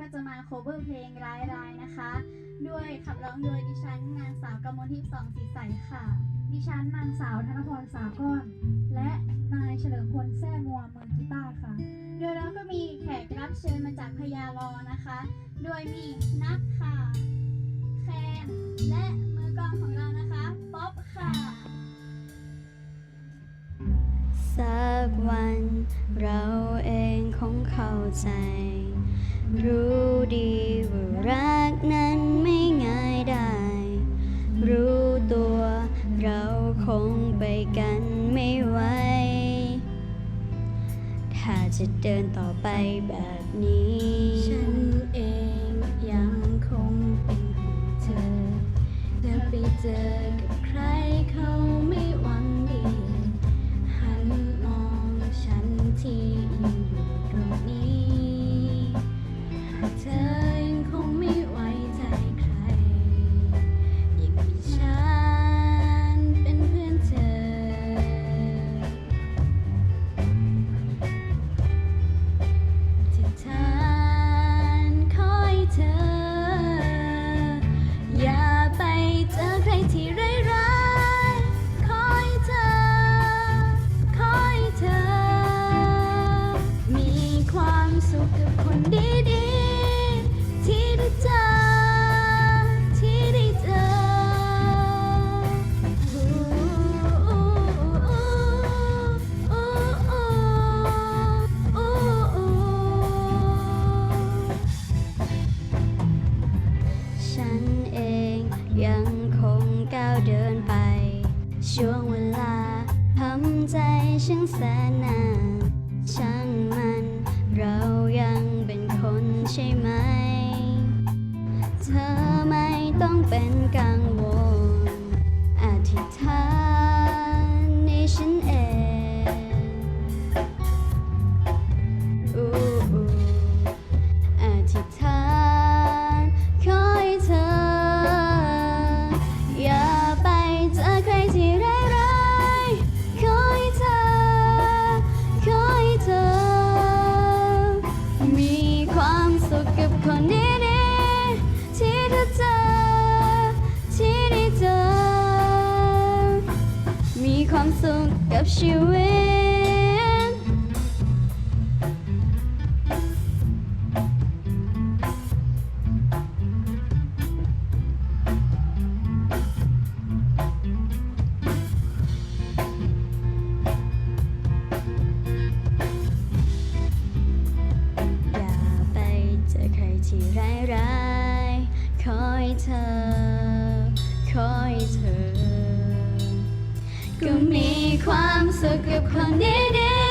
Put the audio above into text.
ก็จะมาโคเวอร์เพลงร้ายๆนะคะ ด้วยขับร้องโดยดิฉันนางสาวกมลทิพย์สองสีใสค่ะ ดิฉันนางสาวธนพรสาก้อน และนายเฉลิมพลแซ่มัวมือกีตาร์ค่ะ โดยเราก็มีแขกรับเชิญมาจากพยาลอนะคะ โดยมีนัทค่ะ แคนและ กวัน เราเองคงเข้าใจ รู้ดีว่ารักนั้นไม่ง่ายได้ รู้ตัวเราคงไปกันไม่ไหวถ้าจะเดินต่อไปแบบนี้ ฉันเองยังคงเป็นห่วงเธอแล้วไปเจอกับ ดินไป ช่วงเวลาทำใจช่างแสนนานช่างมัน เรายังเป็นคนใช่ไหม เธอไม่ต้องเป็นกังวลอธิษฐาน กับชีวิต อย่าไปเจอใครที่ร้ายร้ายๆขอให้เธอขอให้เธอ ก็มี ความสุขกับคนดี